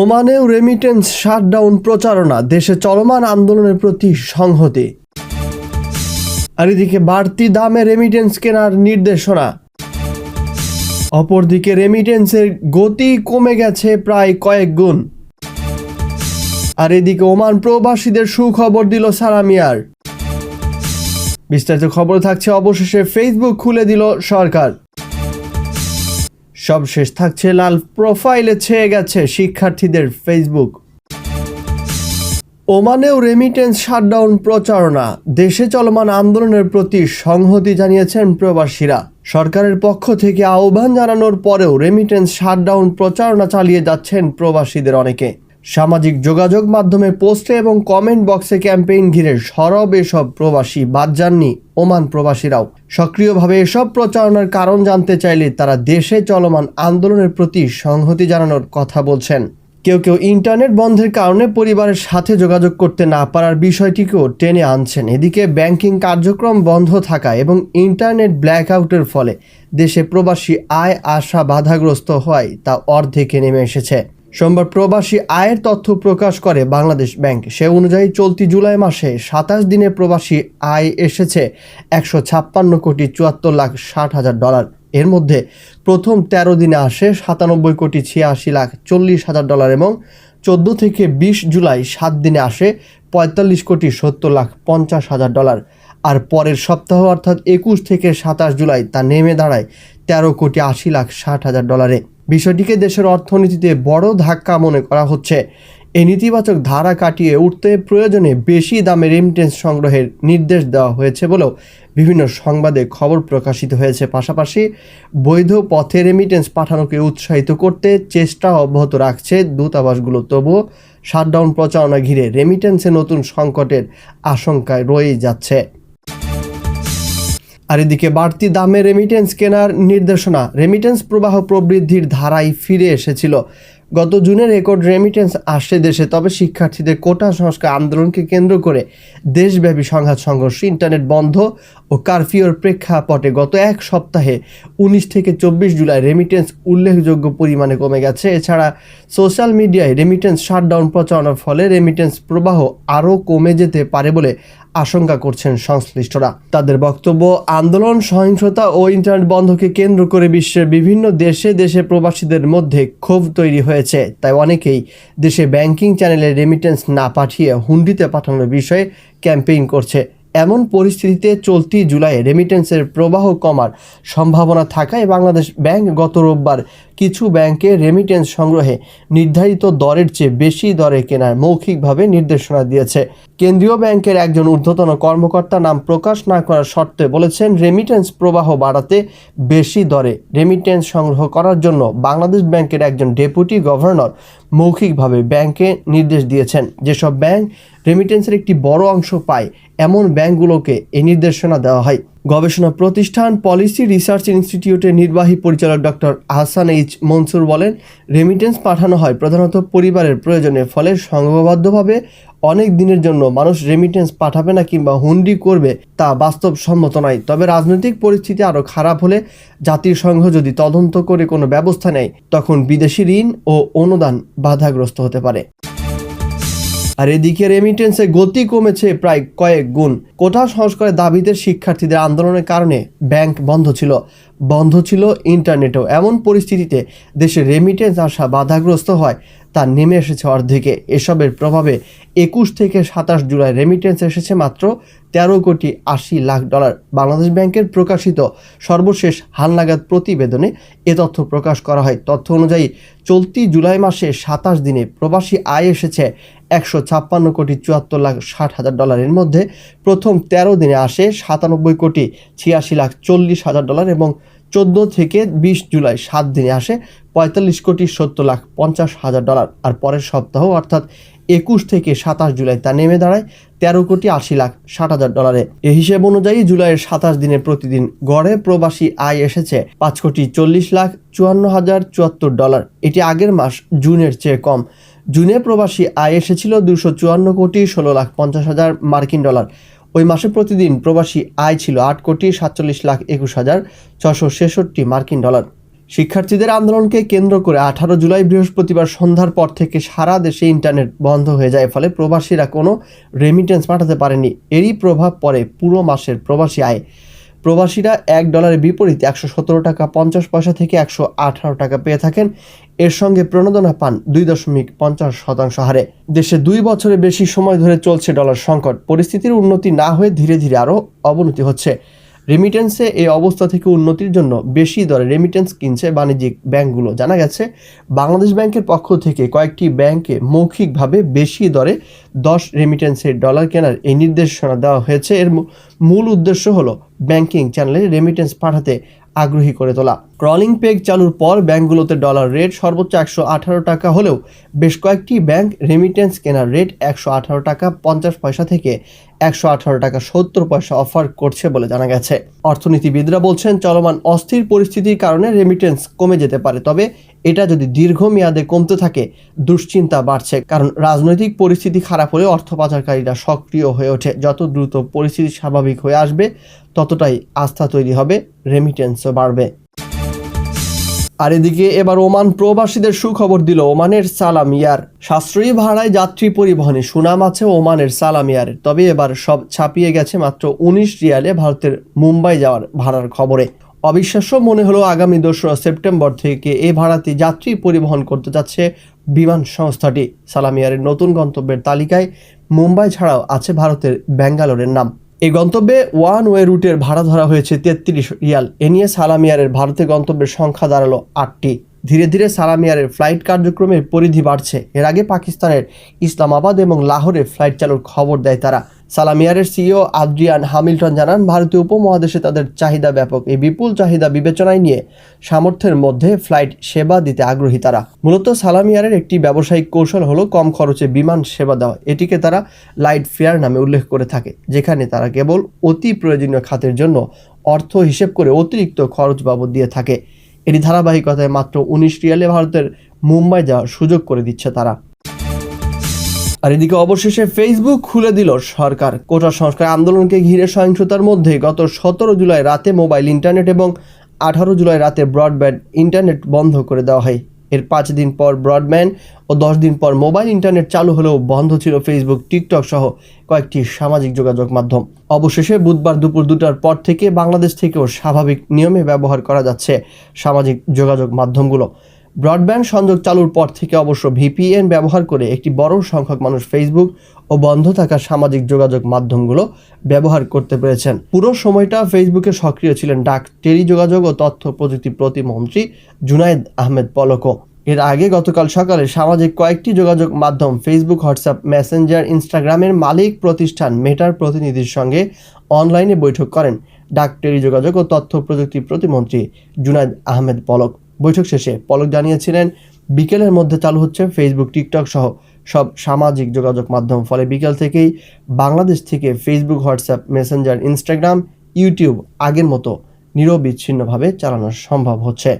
ওমানেও remittance shutdown প্রচারণা, দেশে চলমান আন্দোলনের প্রতি সংহতি। আর এদিকে বাড়তি দামে রেমিটেন্স কেনার নির্দেশনা। অপরদিকে রেমিটেন্সের গতি কমে গেছে প্রায় কয়েক গুণ। আর এদিকে ওমান প্রবাসীদের সুখবর দিল সালামিয়ার বিস্তারিত খবর থাকছে অবশেষে ফেসবুক খুলে দিল সরকার। সব শেষ থাকছে লাল প্রোফাইলে ছেয়ে গেছে শিক্ষার্থীদের ফেসবুক ওমানেও রেমিটেন্স শাটডাউন প্রচারণা। দেশে চলমান আন্দোলনের প্রতি সংহতি জানিয়েছেন প্রবাসীরা। সরকারের পক্ষ থেকে আহ্বান জানানোর পরেও রেমিটেন্স শাটডাউন প্রচারণা চালিয়ে যাচ্ছেন প্রবাসীদের অনেকে। সামাজিক যোগাযোগ মাধ্যমে পোস্টে এবং কমেন্ট বক্সে ক্যাম্পেইন ঘিরে সরব এসব প্রবাসী বাদ যাননি ওমান প্রবাসীরাও। সক্রিয়ভাবে এসব প্রচারণার কারণ জানতে চাইলে তারা দেশে চলমান আন্দোলনের প্রতি সংহতি জানানোর কথা বলছেন। কেউ কেউ ইন্টারনেট বন্ধের কারণে পরিবারের সাথে যোগাযোগ করতে না পারার বিষয়টিকেও টেনে আনছেন। এদিকে ব্যাংকিং কার্যক্রম বন্ধ থাকা এবং ইন্টারনেট ব্ল্যাকআউটের ফলে দেশে প্রবাসী আয় আশা বাধাগ্রস্ত হওয়ায় তা অর্ধেকে নেমে এসেছে। সোমবার প্রবাসী আয়ের তথ্য প্রকাশ করে বাংলাদেশ ব্যাংক। সে অনুযায়ী চলতি জুলাই মাসে সাতাশ দিনে প্রবাসী আয় এসেছে একশো ছাপ্পান্ন কোটি চুয়াত্তর লাখ ষাট হাজার ডলার। এর মধ্যে প্রথম তেরো দিনে আসে সাতানব্বই কোটি ছিয়াশি লাখ চল্লিশ হাজার ডলার এবং চোদ্দ থেকে বিশ জুলাই সাত দিনে আসে পঁয়তাল্লিশ কোটি সত্তর লাখ পঞ্চাশ হাজার ডলার। আর পরের সপ্তাহ অর্থাৎ একুশ থেকে সাতাশ জুলাই তা নেমে দাঁড়ায় তেরো কোটি আশি লাখ ষাট হাজার ডলারে। বিষয়টিকে দেশের অর্থনীতিতে বড় ধাক্কা মনে করা হচ্ছে। এই নেতিবাচক ধারা কাটিয়ে উঠতে প্রয়োজনে বেশি দামে রেমিটেন্স সংগ্রহের নির্দেশ দেওয়া হয়েছে বলেও বিভিন্ন সংবাদে খবর প্রকাশিত হয়েছে। পাশাপাশি বৈধ পথে রেমিটেন্স পাঠানোকে উৎসাহিত করতে চেষ্টা অব্যাহত রাখছে দূতাবাসগুলো। তবুও শাটডাউন প্রচারণা ঘিরে রেমিটেন্সে নতুন সংকটের আশঙ্কায় রয়েই যাচ্ছে। আর এদিকে বাড়তি দামে রেমিটেন্স কেনার নির্দেশনা রেমিটেন্স প্রবাহ প্রবৃদ্ধির ধারায় ফিরে এসেছিল। গত জুনে রেকর্ড রেমিটেন্স আসে দেশে, তবে শিক্ষার্থীদের কোটা সংস্কার আন্দোলনকে কেন্দ্র করে দেশব্যাপী সংঘাত, সংঘর্ষ ইন্টারনেট বন্ধ ও কারফিউর প্রেক্ষাপটে গত এক সপ্তাহে উনিশ থেকে চব্বিশ জুলাই রেমিটেন্স উল্লেখযোগ্য পরিমাণে কমে গেছে। এছাড়া সোশ্যাল মিডিয়ায় রেমিটেন্স শাটডাউন প্রচারণার ফলে রেমিটেন্স প্রবাহ আরও কমে যেতে পারে বলে আশঙ্কা করছেন সংশ্লিষ্টরা। তাদের বক্তব্য, আন্দোলন, সহিংসতা ও ইন্টারনেট বন্ধকে কেন্দ্র করে বিশ্বের বিভিন্ন দেশে দেশে প্রবাসীদের মধ্যে ক্ষোভ তৈরি হয়েছে। তাই অনেকেই দেশে ব্যাংকিং চ্যানেলে রেমিটেন্স না পাঠিয়ে হুন্ডিতে পাঠানোর বিষয়ে ক্যাম্পেইন করছে। এমন পরিস্থিতিতে চলতি জুলাই রেমিটেন্সের প্রবাহ কমার সম্ভাবনা থাকায় বাংলাদেশ ব্যাংক গত রোববার কিছু ব্যাংকে রেমিটেন্স সংগ্রহে নির্ধারিত দরের চেয়ে বেশি দরে কেনার মৌখিকভাবে নির্দেশনা দিয়েছে। কেন্দ্রীয় ব্যাংকের একজন ঊর্ধ্বতন কর্মকর্তা নাম প্রকাশ না করার শর্তে বলেছেন রেমিটেন্স প্রবাহ বাড়াতে বেশি দরে রেমিটেন্স সংগ্রহ করার জন্য বাংলাদেশ ব্যাংকের একজন ডেপুটি গভর্নর মৌখিকভাবে ব্যাংকে নির্দেশ দিয়েছেন। যেসব ব্যাংক রেমিটেন্সের একটি বড় অংশ পায়, এমন ব্যাংকগুলোকে এই নির্দেশনা দেওয়া হয়। গবেষণা প্রতিষ্ঠান পলিসি রিসার্চ ইনস্টিটিউটের নির্বাহী পরিচালক ডক্টর আহসান এইচ মনসুর বলেন, রেমিটেন্স পাঠানো হয় প্রধানত পরিবারের প্রয়োজনে ফলে সংঘবদ্ধভাবে অনেক দিনের জন্য মানুষ রেমিটেন্স পাঠাবে না কিংবা হুন্ডি করবে তা বাস্তবসম্মত নয়। তবে রাজনৈতিক পরিস্থিতি আরও খারাপ হলে জাতিসংঘ যদি তদন্ত করে কোনো ব্যবস্থা নেয়, তখন বিদেশি ঋণ ও অনুদান বাধাগ্রস্ত হতে পারে। আর এদিকে রেমিটেন্সে গতি কমেছে প্রায় কয়েক গুণ। কোটা সংস্কারের দাবিতে শিক্ষার্থীদের আন্দোলনের কারণে ব্যাংক বন্ধ ছিল। বন্ধ ছিল ইন্টারনেটও। এমন পরিস্থিতিতে দেশে রেমিটেন্স আসা বাধাগ্রস্ত হয়, তা নেমে এসেছে অর্ধেকে। এসবের প্রভাবে একুশ থেকে সাতাশ জুলাই রেমিটেন্স এসেছে মাত্র তেরো কোটি আশি লাখ ডলার। বাংলাদেশ ব্যাংকের প্রকাশিত সর্বশেষ হালনাগাদ প্রতিবেদনে এ তথ্য প্রকাশ করা হয়। তথ্য অনুযায়ী, চলতি জুলাই মাসে সাতাশ দিনে প্রবাসী আয় এসেছে একশো ছাপ্পান্ন কোটি চুয়াত্তর লাখ ষাট হাজার ডলারের মধ্যে প্রথম তেরো দিনে আসে সাতানব্বই কোটি ছিয়াশি লাখ চল্লিশ হাজার ডলার এবং চোদ্দ থেকে বিশ জুলাই সাত দিনে আসে পঁয়তাল্লিশ কোটি সত্তর লাখ পঞ্চাশ হাজার ডলার। আর পরের সপ্তাহ, অর্থাৎ একুশ থেকে সাতাশ জুলাই, তা নেমে দাঁড়ায় তেরো কোটি আশি লাখ ষাট হাজার ডলারে। এ হিসেব অনুযায়ী জুলাইয়ের সাতাশ দিনে প্রতিদিন গড়ে প্রবাসী আয় এসেছে পাঁচ কোটি চল্লিশ লাখ চুয়ান্ন হাজার চুয়াত্তর ডলার। এটি আগের মাস জুনের চেয়ে কম। জুনে প্রবাসী আয় এসেছিল দুশো চুয়ান্ন কোটি ষোলো লাখ পঞ্চাশ হাজার মার্কিন ডলার। ওই মাসে প্রতিদিন প্রবাসী আয় ছিল আট কোটি সাতচল্লিশ লাখ একুশ হাজার ছশো ছেষট্টি মার্কিন ডলার। শিক্ষার্থীদের আন্দোলনকে কেন্দ্র করে আঠারো জুলাই বৃহস্পতিবার সন্ধ্যার পর থেকে সারা দেশে ইন্টারনেট বন্ধ হয়ে যায়, ফলে প্রবাসীরা কোনো রেমিটেন্স পাঠাতে পারেনি। এরই প্রভাব পড়ে পুরো মাসের প্রবাসী আয়। প্রবাসীরা এক ডলারের বিপরীতে একশো সতেরো টাকা পঞ্চাশ পয়সা থেকে একশো আঠারো টাকা পেয়ে থাকেন। এর সঙ্গে প্রণোদনা পান দুই দশমিক পঞ্চাশ শতাংশ হারে। দেশে দুই বছরের বেশি সময় ধরে চলছে ডলার সংকট। পরিস্থিতির উন্নতি না হয়ে ধীরে ধীরে আরও অবনতি হচ্ছে। রেমিটেন্সে এই অবস্থা থেকে উন্নতির জন্য বেশি দরে রেমিটেন্স কিনছে বাণিজ্যিক ব্যাংকগুলো। জানা গেছে, বাংলাদেশ ব্যাংকের পক্ষ থেকে কয়েকটি ব্যাংকে মৌখিকভাবে বেশি দরে দশ রেমিটেন্সের ডলার কেনার এই নির্দেশনা দেওয়া হয়েছে। এর মূল উদ্দেশ্য হলো ব্যাংকিং চ্যানেলে রেমিটেন্স পাঠাতে আগ্রহী করে তোলা। ক্রলিং পেগ চালুর পর ব্যাংকগুলোতে ডলার রেট সর্বোচ্চ একশো আঠারো টাকা হলেও বেশ কয়েকটি ব্যাংক রেমিটেন্স কেনার রেট একশো আঠারো টাকা পঞ্চাশ পয়সা থেকে একশো আঠারো টাকা সত্তর পয়সা অফার করছে বলে জানা গেছে। অর্থনীতিবিদরা বলছেন, চলমান অস্থির পরিস্থিতির কারণে রেমিটেন্স কমে যেতে পারে, তবে এটা যদি দীর্ঘমেয়াদে কমতে থাকে, দুশ্চিন্তা বাড়ছে। কারণ রাজনৈতিক পরিস্থিতি খারাপ হলে অর্থ পাচারকারীরা সক্রিয় হয়ে ওঠে। যত দ্রুত পরিস্থিতি স্বাভাবিক হয়ে আসবে, ততটাই আস্থা তৈরি হবে রেমিটেন্সও বাড়বে। আর এদিকে এবার ওমান প্রবাসীদের সুখবর দিল ওমানের সালাম ইয়ার সাশ্রয়ী ভাড়ায় যাত্রী পরিবহনে সুনাম আছে ওমানের সালাম তবে এবার সব ছাপিয়ে গেছে মাত্র উনিশ রিয়ালে ভারতের মুম্বাই যাওয়ার ভাড়ার খবরে। অবিশ্বাস্য মনে হলো আগামী দোসরা সেপ্টেম্বর থেকে এ ভাড়াতে যাত্রী পরিবহন করতে যাচ্ছে বিমান সংস্থাটি। সালাম ইয়ারের নতুন গন্তব্যের তালিকায় মুম্বাই ছাড়াও আছে ভারতের ব্যাঙ্গালোরের নাম। এই গন্তব্যে ওয়ান ওয়ে রুটের ভাড়া ধরা হয়েছে তেত্রিশ রিয়াল। এ নিয়ে সালামিয়ারের ভারতে গন্তব্যের সংখ্যা দাঁড়াল আটটি। ধীরে ধীরে সালামিয়ারের ফ্লাইট কার্যক্রমের পরিধি বাড়ছে। এর আগে পাকিস্তানের ইসলামাবাদ এবং লাহোরে ফ্লাইট চালুর খবর দেয় তারা। সালামিয়ারের সিইও আদ্রিয়ান হামিল্টন জানান, ভারতীয় উপমহাদেশে তাদের চাহিদা ব্যাপক। এই বিপুল চাহিদা বিবেচনায় নিয়ে সামর্থ্যের মধ্যে ফ্লাইট সেবা দিতে আগ্রহী তারা। মূলত সালামিয়ারের একটি ব্যবসায়িক কৌশল হলো কম খরচে বিমান সেবা দেওয়া। এটিকে তারা লাইট ফেয়ার নামে উল্লেখ করে থাকে, যেখানে তারা কেবল অতি প্রয়োজনীয় খাতের জন্য অর্থ হিসেব করে অতিরিক্ত খরচ বাবদ দিয়ে থাকে। এটি ধারাবাহিকতায় মাত্র উনিশ রিয়ালে ভারতের মুম্বাই যাওয়ার সুযোগ করে দিচ্ছে তারা। আর এদিকে অবশেষে ফেসবুক খুলে দিল সরকার। কোটা সংস্কার আন্দোলনকে ঘিরে সহিংসতার মধ্যে গত সতেরো জুলাই রাতে মোবাইল, ইন্টারনেট এবং আঠারো জুলাই রাতে ব্রডব্যান্ড, ইন্টারনেট বন্ধ করে দেওয়া হয়। এর পাঁচ দিন পর ব্রডব্যান্ড ও দশ দিন পর মোবাইল ইন্টারনেট চালু হলেও বন্ধ ছিল ফেসবুক, টিকটক সহ কয়েকটি সামাজিক যোগাযোগ মাধ্যম। অবশেষে বুধবার দুপুর দুটার পর থেকে বাংলাদেশ থেকেও স্বাভাবিক নিয়মে ব্যবহার করা যাচ্ছে সামাজিক যোগাযোগ মাধ্যমগুলো। ব্রডব্যান্ড সংযোগ চালুর পর থেকে অবশ্য ভিপিএন ব্যবহার করে একটি বড় সংখ্যক মানুষ ফেসবুক ও বন্ধ থাকা সামাজিক যোগাযোগ মাধ্যমগুলো ব্যবহার করতে পেরেছেন। পুরো সময়টা ফেসবুকে সক্রিয় ছিলেন ডাক, টেলিযোগাযোগ ও তথ্য প্রযুক্তি প্রতিমন্ত্রী জুনায়েদ আহমেদ পলকও এর আগে গতকাল সকালে সামাজিক কয়েকটি যোগাযোগ মাধ্যম ফেসবুক হোয়াটসঅ্যাপ মেসেঞ্জার ইনস্টাগ্রামের মালিক প্রতিষ্ঠান মেটার প্রতিনিধির সঙ্গে অনলাইনে বৈঠক করেন ডাক, টেলিযোগাযোগ ও তথ্য প্রযুক্তি প্রতিমন্ত্রী জুনায়েদ আহমেদ পলক। বৈঠক শেষে পলক জানিয়েছিলেন, বিকেলের মধ্যে চালু হচ্ছে ফেসবুক টিকটক সহ সব সামাজিক যোগাযোগ মাধ্যম। ফলে বিকেল থেকেই বাংলাদেশ থেকে Facebook WhatsApp Messenger Instagram YouTube আগের মতো নিরবিচ্ছিন্নভাবে চালানো সম্ভব হচ্ছে।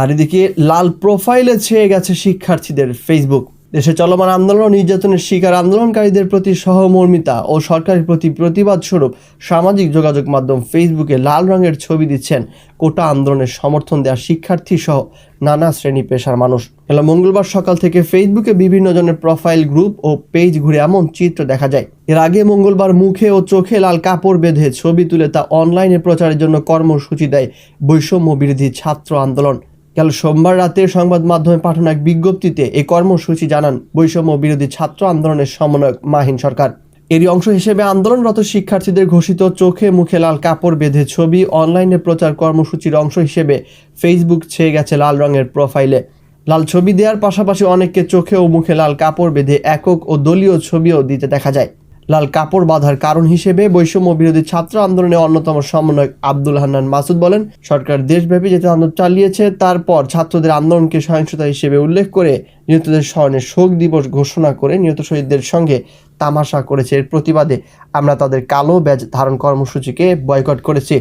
আর এদিকে লাল প্রোফাইলে ছেয়ে গেছে শিক্ষার্থীদের ফেসবুক দেশে চলমান আন্দোলন ও নির্যাতনের শিকার আন্দোলনকারীদের প্রতি সহমর্মিতা ও সরকারের প্রতি প্রতিবাদ স্বরূপ সামাজিক যোগাযোগ মাধ্যম ফেসবুকে লাল রঙের ছবি দিচ্ছেন কোটা আন্দোলনের সমর্থন দেওয়া শিক্ষার্থী সহ নানা শ্রেণি পেশার মানুষ। এলা মঙ্গলবার সকাল থেকে ফেসবুকে বিভিন্ন জনের প্রোফাইল গ্রুপ ও পেজ ঘুরে এমন চিত্র দেখা যায়। এর আগে মঙ্গলবার মুখে ও চোখে লাল কাপড় বেঁধে ছবি তুলে তা অনলাইনে প্রচারের জন্য কর্মসূচি দেয় বৈষম্য বিরোধী ছাত্র আন্দোলন। কাল সোমবার রাতে সংবাদ মাধ্যমে পাঠানো এক বিজ্ঞপ্তিতে এ কর্মসূচি জানান বৈষম্য বিরোধী ছাত্র আন্দোলনের সমন্বয়ক মাহিন সরকার। এরই অংশ হিসেবে আন্দোলনরত শিক্ষার্থীদের ঘোষিত চোখে মুখে লাল কাপড় বেঁধে ছবি, অনলাইনে প্রচার কর্মসূচির অংশ হিসেবে ফেসবুক ছেয়ে গেছে লাল রঙের প্রোফাইলে। লাল ছবি দেওয়ার পাশাপাশি অনেককে চোখে ও মুখে লাল কাপড় বেঁধে একক ও দলীয় ছবিও দিতে দেখা যায়। লাল কাপড় বাঁধার কারণ হিসেবে বৈষম্য বিরোধী ছাত্র আন্দোলনের অন্যতম সমন্বয়ক আব্দুল হান্নান মাসুদ বলেন, সরকার দেশব্যাপী যেতে আন্দোলন চালিয়েছে, তারপর ছাত্রদের আন্দোলনকে সহিংসতা হিসেবে উল্লেখ করে নিহতদের স্মরণে শোক দিবস ঘোষণা করে নিহত শহীদদের সঙ্গে তামাশা করেছে। এর প্রতিবাদে আমরা তাদের কালো ব্যাজ ধারণ কর্মসূচিকে বয়কট করেছি।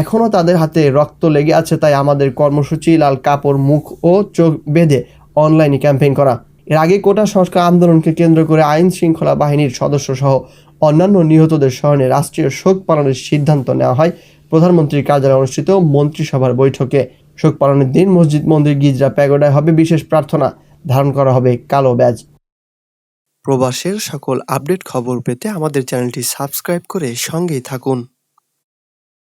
এখনও তাদের হাতে রক্ত লেগে আছে, তাই আমাদের কর্মসূচি, লাল কাপড়, মুখ ও চোখ বেঁধে অনলাইনে ক্যাম্পেইন করা। এর আগে কোটা সংস্কার আন্দোলনকে কেন্দ্র করে আইন শৃঙ্খলা বাহিনীর সদস্য সহ অন্যান্য নিহতদের স্মরণে রাষ্ট্রীয় শোক পালনের সিদ্ধান্ত নেওয়া হয়। প্রধানমন্ত্রীর কার্যালয়ে অনুষ্ঠিত মন্ত্রিসভার বৈঠকে। শোক পালনের দিন মসজিদ মন্দির গির্জা প্যাগোডায় হবে বিশেষ প্রার্থনা। ধারণ করা হবে কালো ব্যাজ। প্রবাসের সকল আপডেট খবর পেতে আমাদের চ্যানেলটি সাবস্ক্রাইব করে সঙ্গেই থাকুন।